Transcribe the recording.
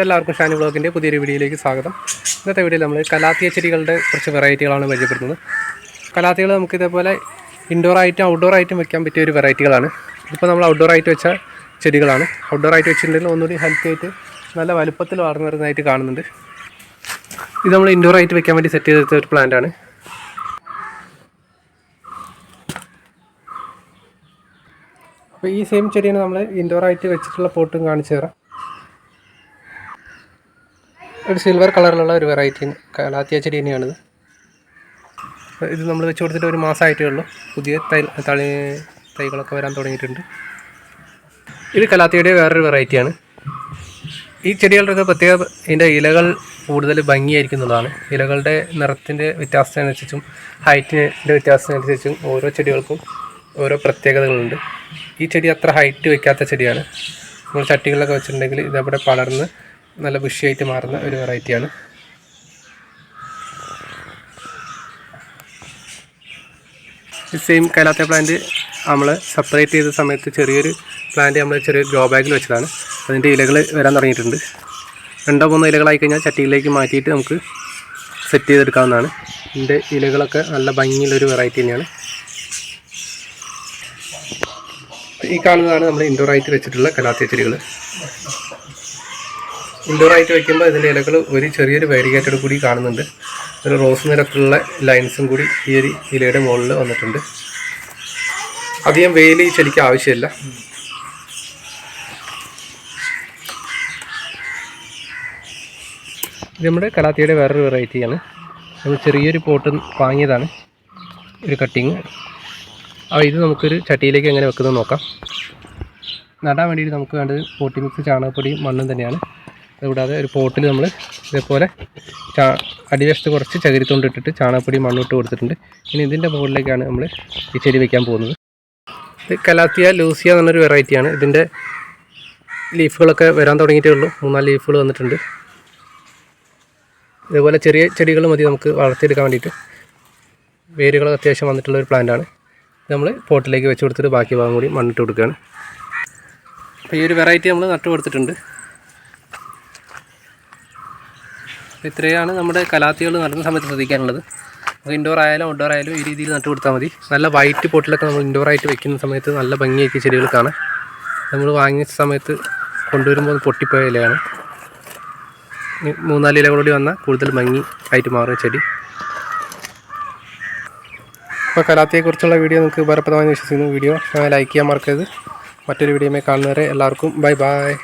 എല്ലാവർക്കും ഷാനി ബ്ലോഗിന്റെ പുതിയൊരു വീഡിയോയിലേക്ക് സ്വാഗതം. ഇന്നത്തെ വീഡിയോയിൽ നമ്മൾ കലാത്തിയ ചെടികളുടെ കുറച്ച് വെറൈറ്റികളാണ് പരിചയപ്പെടുന്നത് കലാത്തികൾ നമുക്ക് ഇതേപോലെ ഇൻഡോർ ആയിട്ടും ഔട്ട്ഡോർ ആയിട്ടും വെക്കാൻ പറ്റിയ ഒരു വെറൈറ്റികളാണ്. ഇപ്പോൾ നമ്മൾ ഔട്ട്ഡോർ ആയിട്ട് വെച്ച ചെടികളാണ്. ഔട്ട്ഡോർ ആയിട്ട് വെച്ചിട്ടുണ്ടെങ്കിൽ ഒന്നുകൂടി ഹെൽത്തി ആയിട്ട് നല്ല വലുപ്പത്തിൽ വളർന്നു വരുന്നതായിട്ട് കാണുന്നുണ്ട്. ഇത് നമ്മൾ ഇൻഡോർ ആയിട്ട് വെക്കാൻ വേണ്ടി സെറ്റ് ചെയ്തെടുത്ത ഒരു പ്ലാന്റ് ആണ്. അപ്പോൾ ഈ സെയിം ചെടിയാണ് നമ്മൾ ഇൻഡോർ ആയിട്ട് വെച്ചിട്ടുള്ള പോട്ടും കാണിച്ചു തരാം. ഒരു സിൽവർ കളറിലുള്ള ഒരു വെറൈറ്റി കലാത്തിയ തന്നെയാണിത്. ഇത് നമ്മൾ വെച്ച് കൊടുത്തിട്ട് ഒരു മാസമായിട്ടേ ഉള്ളൂ. പുതിയ തൈ തളി തൈകളൊക്കെ വരാൻ തുടങ്ങിയിട്ടുണ്ട്. ഇത് കലാത്തിയുടെ വേറൊരു വെറൈറ്റിയാണ് ഈ ചെടികളുടെ പ്രത്യേക ഇതിന്റെ ഇലകൾ കൂടുതൽ ഭംഗിയായിരിക്കുന്നതാണ്. ഇലകളുടെ നിറത്തിന്റെ വ്യത്യാസത്തിനനുസരിച്ചും ഹൈറ്റിന്റെ വ്യത്യാസത്തിനനുസരിച്ചും ഓരോ ചെടികൾക്കും ഓരോ പ്രത്യേകതകളുണ്ട്. ഈ ചെടി അത്ര ഹൈറ്റ് വയ്ക്കാത്ത ചെടിയാണ്. നമ്മൾ ചട്ടികളിലൊക്കെ വെച്ചിട്ടുണ്ടെങ്കിൽ ഇതവിടെ പടർന്ന് നല്ല ബുഷിയായിട്ട് മാറുന്ന ഒരു വെറൈറ്റിയാണ്. സെയിം കലാത്ത പ്ലാന്റ് നമ്മൾ സെപ്പറേറ്റ് ചെയ്ത സമയത്ത് ചെറിയൊരു പ്ലാന്റ് നമ്മൾ ചെറിയൊരു ഗ്രോ ബാഗിൽ വെച്ചതാണ്. അതിന്റെ ഇലകൾ വരാൻ തുടങ്ങിയിട്ടുണ്ട്. രണ്ടോ മൂന്നോ ഇലകളായി കഴിഞ്ഞാൽ ചട്ടിയിലേക്ക് മാറ്റിയിട്ട് നമുക്ക് സെറ്റ് ചെയ്തെടുക്കാവുന്നതാണ്. ഇതിന്റെ ഇലകളൊക്കെ നല്ല ഭംഗിയുള്ളൊരു വെറൈറ്റി തന്നെയാണ്. ഈ കാണുന്നതാണ് നമ്മൾ ഇൻഡോർ ആയിട്ട് വെച്ചിട്ടുള്ള കലാത്തിയ ചെടികൾ ഇൻഡോർ ആയിട്ട് വെക്കുമ്പോൾ ഇതിന്റെ ഇടകൾ ഒരു ചെറിയൊരു വൈരികേറ്റോട് കൂടി കാണുന്നുണ്ട്. ഒരു റോസ് നിറത്തിലുള്ള ലൈൻസും കൂടി ഈ ഒരു ഇലയുടെ മുകളിൽ വന്നിട്ടുണ്ട്. അധികം വെയിൽ ഈ ചെടിക്ക് ആവശ്യമില്ല. നമ്മുടെ കലാത്തിയുടെ വേറൊരു വെറൈറ്റിയാണ് നമ്മൾ ചെറിയൊരു പോട്ട് വാങ്ങിയതാണ്. ഒരു കട്ടിങ് ആ ഇത് നമുക്കൊരു ചട്ടിയിലേക്ക് എങ്ങനെ വെക്കുന്നത് നോക്കാം. നടാൻ വേണ്ടിയിട്ട് നമുക്ക് വേണ്ടത് പോട്ടി മിക്സ് ചാണകപ്പൊടിയും മണ്ണും തന്നെയാണ്. അതുകൂടാതെ ഒരു പോട്ടിൽ നമ്മൾ ഇതേപോലെ ചാ അടിവശത്ത് കുറച്ച് ചകിരിത്തോണ്ടിട്ടിട്ട് ചാണകപ്പൊടി മണ്ണിട്ട് കൊടുത്തിട്ടുണ്ട്. ഇനി ഇതിന്റെ മുകളിലേക്കാണ് നമ്മൾ ഈ ചെടി വെക്കാൻ പോകുന്നത്. ഇത് കലാത്തിയ ലൂസിയ എന്നൊരു വെറൈറ്റിയാണ്. ഇതിന്റെ ലീഫുകളൊക്കെ വരാൻ തുടങ്ങിയിട്ടേ ഉള്ളൂ. മൂന്നാൽ ലീഫുകൾ വന്നിട്ടുണ്ട്. ഇതേപോലെ ചെറിയ ചെടികൾ മതി നമുക്ക് വളർത്തിയെടുക്കാൻ വേണ്ടിയിട്ട്. വേരുകൾ അത്യാവശ്യം വന്നിട്ടുള്ള ഒരു പ്ലാന്റാണ് നമ്മൾ പോട്ടിലേക്ക് വെച്ച് കൊടുത്തിട്ട് ബാക്കി ഭാഗം കൂടി മണ്ണിട്ട് കൊടുക്കുകയാണ്. അപ്പോൾ ഈ ഒരു വെറൈറ്റി നമ്മൾ നട്ടു കൊടുത്തിട്ടുണ്ട് അപ്പോൾ ഇത്രയാണ് നമ്മുടെ കലാത്തികൾ നടുന്ന സമയത്ത് ശ്രദ്ധിക്കാനുള്ളത്. നമുക്ക് ഇൻഡോർ ആയാലും ഔട്ട്ഡോർ ആയാലും ഈ രീതിയിൽ നട്ടു കൊടുത്താൽ മതി. നല്ല വൈറ്റ് പൊട്ടിലൊക്കെ നമ്മൾ ഇൻഡോർ ആയിട്ട് വെക്കുന്ന സമയത്ത് നല്ല ഭംഗിയൊക്കെ ചെടികൾ കാണാം. നമ്മൾ വാങ്ങിയ സമയത്ത് കൊണ്ടുവരുമ്പോൾ പൊട്ടിപ്പോയ ഇലയാണ്. മൂന്നാൽ മൂന്നാൽ ഇലകളോടി വന്നാൽ കൂടുതൽ ഭംഗി ആയിട്ട് മാറും ചെടി. അപ്പോൾ കലാത്തിയെക്കുറിച്ചുള്ള വീഡിയോ നിങ്ങൾക്ക് ഉപകാരപ്രദമായി വിശ്വസിക്കുന്നു. വീഡിയോ ലൈക്ക് ചെയ്യാൻ മറക്കരുത്. മറ്റൊരു വീഡിയോയുമായി കാണുന്നവരെ എല്ലാവർക്കും ബൈ ബൈ